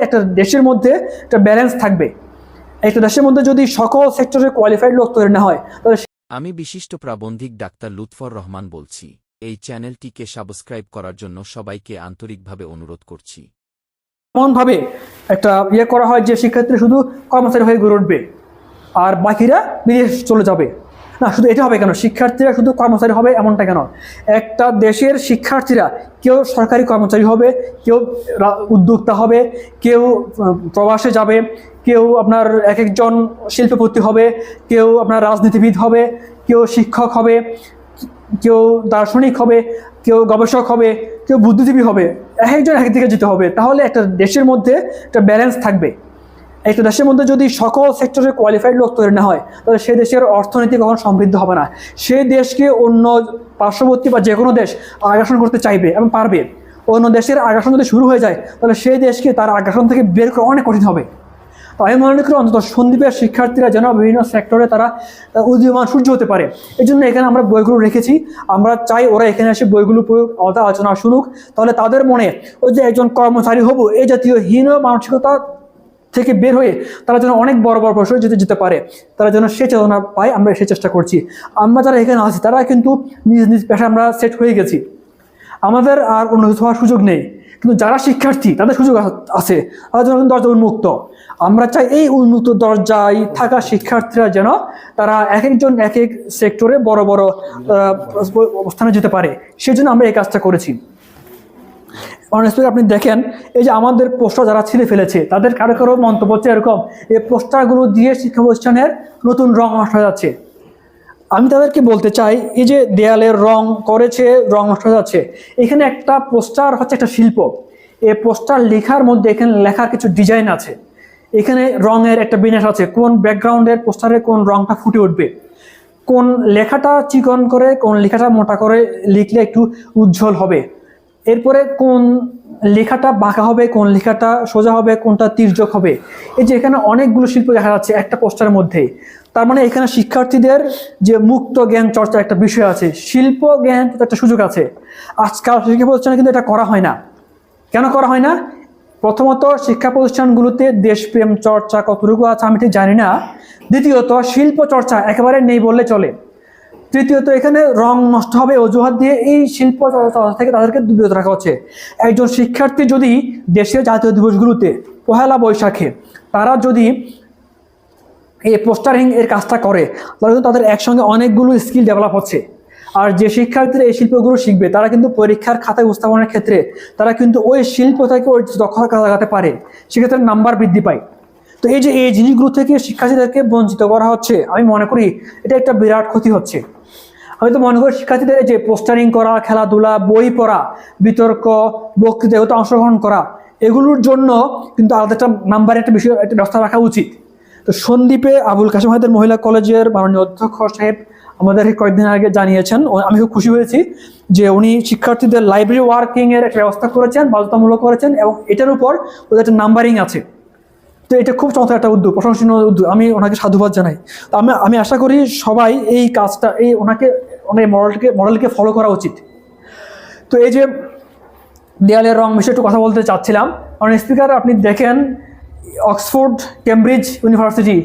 একটা দেশের মধ্যে একটা ব্যালেন্স থাকবে। একটা দেশের মধ্যে যদি সকল সেক্টরে কোয়ালিফাইড লোক তৈরি না হয় তাহলে আমি বিশিষ্ট প্রাবন্ধিক ডাক্তার লুৎফর রহমান বলছি এই চ্যানেলটিকে সাবস্ক্রাইব করার জন্য সবাইকে আন্তরিকভাবে অনুরোধ করছি। এমনভাবে একটা ইয়ে করা হয় যে শিক্ষার্থী শুধু কর্মচারী হয়ে গড়ে উঠবে আর বাকিরা বিদেশ চলে যাবে। না, শুধু এটা হবে কেন? শিক্ষার্থীরা শুধু কর্মচারী হবে এমনটা কেন? একটা দেশের শিক্ষার্থীরা কেউ সরকারি কর্মচারী হবে, কেউ উদ্যোক্তা হবে, কেউ প্রবাসে যাবে, কেউ আপনার এক একজন শিল্পপতি হবে, কেউ আপনার রাজনীতিবিদ হবে, কেউ শিক্ষক হবে, কেউ দার্শনিক হবে, কেউ গবেষক হবে, কেউ বুদ্ধিজীবী হবে এক একজন এক দিকে যেতে হবে। তাহলে একটা দেশের মধ্যে একটা ব্যালেন্স থাকবে। একটা দেশের মধ্যে যদি সকল সেক্টরে কোয়ালিফাইড লোক তৈরি না হয়, তাহলে সেই দেশের অর্থনীতি কখনো সমৃদ্ধ হবে না। সেই দেশকে অন্য পার্শ্ববর্তী বা যে কোনো দেশ আগ্রাসন করতে চাইবে এবং পারবে। অন্য দেশের আগ্রাসন যদি শুরু হয়ে যায়, তাহলে সেই দেশকে তার আগ্রাসন থেকে বের করা অনেক কঠিন হবে। তো আমি মনে করি অন্তত সন্দীপের শিক্ষার্থীরা যেন বিভিন্ন সেক্টরে তারা উদীয়মান সূর্য হতে পারে। এই জন্য এখানে আমরা বইগুলো রেখেছি। আমরা চাই ওরা এখানে এসে বইগুলো আলাদা আলোচনা শুনুক। তাহলে তাদের মনে ওই যে একজন কর্মচারী হব, এই জাতীয় হীন মানসিকতা থেকে বের হয়ে তারা যেন অনেক বড় বড় প্রশ্ন যেতে যেতে পারে, তারা যেন সে চেতনা পায়, আমরা সে চেষ্টা করছি। আমরা যারা এখানে আছি, তারা কিন্তু নিজ নিজ পেশায় আমরা সেট হয়ে গেছি। আমাদের আর উন্নত হওয়ার সুযোগ নেই। কিন্তু যারা শিক্ষার্থী, তাদের সুযোগ আছে। তাদের জন্য দরজা উন্মুক্ত। আমরা চাই এই উন্মুক্ত দরজায় থাকা শিক্ষার্থীরা যেন তারা এক একজন এক এক সেক্টরে বড় বড় অবস্থানে যেতে পারে। সেজন্য আমরা এই কাজটা করেছি। অনেস্টলি আপনি দেখেন, এই যে আমাদের পোস্টার যারা ছিঁড়ে ফেলেছে, তাদের কারও কারও মন্তব্য হচ্ছে এরকম, এই পোস্টারগুলো দিয়ে শিক্ষা প্রতিষ্ঠানের নতুন রং নষ্ট হয়ে যাচ্ছে। আমি তাদেরকে বলতে চাই, এই যে দেয়ালের রং করেছে, রং নষ্ট হয়ে যাচ্ছে। এখানে একটা পোস্টার হচ্ছে একটা শিল্প। এই পোস্টার লেখার মধ্যে এখানে লেখার কিছু ডিজাইন আছে। এখানে রঙের একটা বিন্যাস আছে, কোন ব্যাকগ্রাউন্ডের পোস্টারে কোন রংটা ফুটে উঠবে। কোন লেখাটা চিকন করে, কোন লেখাটা মোটা করে লিখলে একটু উজ্জ্বল হবে। এরপরে কোন লেখাটা বাঁকা হবে, কোন লেখাটা সোজা হবে, কোনটা তির্যক হবে? এই যে এখানে অনেকগুলো শিল্প দেখা যাচ্ছে একটা পোস্টারের মধ্যে। তার মানে এখানে শিক্ষার্থীদের যে মুক্ত জ্ঞান চর্চার একটা বিষয় আছে, শিল্প জ্ঞান একটা সুযোগ আছে। আজকাল শিক্ষা প্রতিষ্ঠানে কিন্তু এটা করা হয় না। কেন করা হয় না? প্রথমত শিক্ষা প্রতিষ্ঠানগুলোতে দেশপ্রেম চর্চা কতটুকু আছে আমি ঠিক জানি না। দ্বিতীয়ত, শিল্প চর্চা একেবারে নেই বললে চলে। তৃতীয়ত, এখানে রং নষ্ট হবে, অজুহাত দিয়ে এই শিল্প চর্চা থেকে তাদেরকে বিরত রাখা হচ্ছে। একজন শিক্ষার্থী যদি দেশের জাতীয় দিবসগুলোতে পহেলা বৈশাখে তারা যদি এই পোস্টারিং এর কাজটা করে, তাহলে কিন্তু তাদের একসঙ্গে অনেকগুলো স্কিল ডেভেলপ হচ্ছে। আর যে শিক্ষার্থীরা এই শিল্পগুলো শিখবে, তারা কিন্তু পরীক্ষার খাতায় উপস্থাপনের ক্ষেত্রে তারা কিন্তু ওই শিল্প থেকে ওই দক্ষতা কাজে লাগাতে পারে, সেক্ষেত্রে নাম্বার বৃদ্ধি পায়। তো এই যে এই জিনিসগুলো থেকে শিক্ষার্থীদেরকে বঞ্চিত করা হচ্ছে, আমি মনে করি এটা একটা বিরাট ক্ষতি হচ্ছে। আমি তো মনে করি শিক্ষার্থীদের যে পোস্টারিং করা, খেলাধুলা, বই পড়া, বিতর্ক, বক্তৃতা, এগুলোতে অংশগ্রহণ করা, এগুলোর জন্য কিন্তু আলাদা একটা নাম্বারের একটা বিষয়, একটা ব্যবস্থা রাখা উচিত। তো সন্দীপে আবুল কাশিম হায়দার মহিলা কলেজের মাননীয় অধ্যক্ষ সাহেব আমাদেরকে কয়েকদিন আগে জানিয়েছেন আমি খুব খুশি হয়েছি যে উনি শিক্ষার্থীদের লাইব্রেরি ওয়ার্কিং এর একটা ব্যবস্থা করেছেন, বাধ্যতামূলক করেছেন এবং এটার উপর ওদের একটা নাম্বারিং আছে। তো এটা খুব চমৎকার একটা উদ্যোগ, প্রশংসনীয় উদ্যোগ, আমি ওনাকে সাধুবাদ জানাই। তো আমি আমি আশা করি সবাই এই কাজটা, এই ওনাকে ওনার এই মডেলকে মডেলকে ফলো করা উচিত। তো এই যে দেয়ালের রং বিষয়ে একটু কথা বলতে চাচ্ছিলাম। কারণ স্পিকার আপনি দেখেন অক্সফোর্ড কেমব্রিজ ইউনিভার্সিটি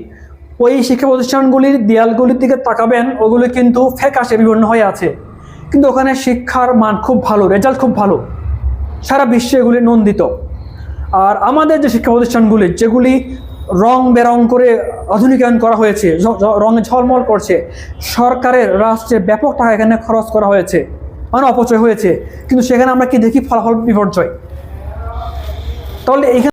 ওই শিক্ষা প্রতিষ্ঠানগুলির দেয়ালগুলির দিকে তাকাবেন, ওগুলো কিন্তু আসে বিভিন্ন হয়ে আছে। কিন্তু ওখানে শিক্ষার মান খুব ভালো রেজাল্ট খুব ভালো। সারা বিশ্বে এগুলি নন্দিত। আর আমাদের যে শিক্ষা প্রতিষ্ঠানগুলি যেগুলি রং বেরং করে আধুনিকায়ন করা হয়েছে রঙে ঝলমল করছে। সরকারের রাষ্ট্রে ব্যাপক টাকা এখানে খরচ করা হয়েছে। মানে অপচয় হয়েছে। কিন্তু সেখানে আমরা কি দেখি ফলাফল বিপর্যয়? তাহলে এখানে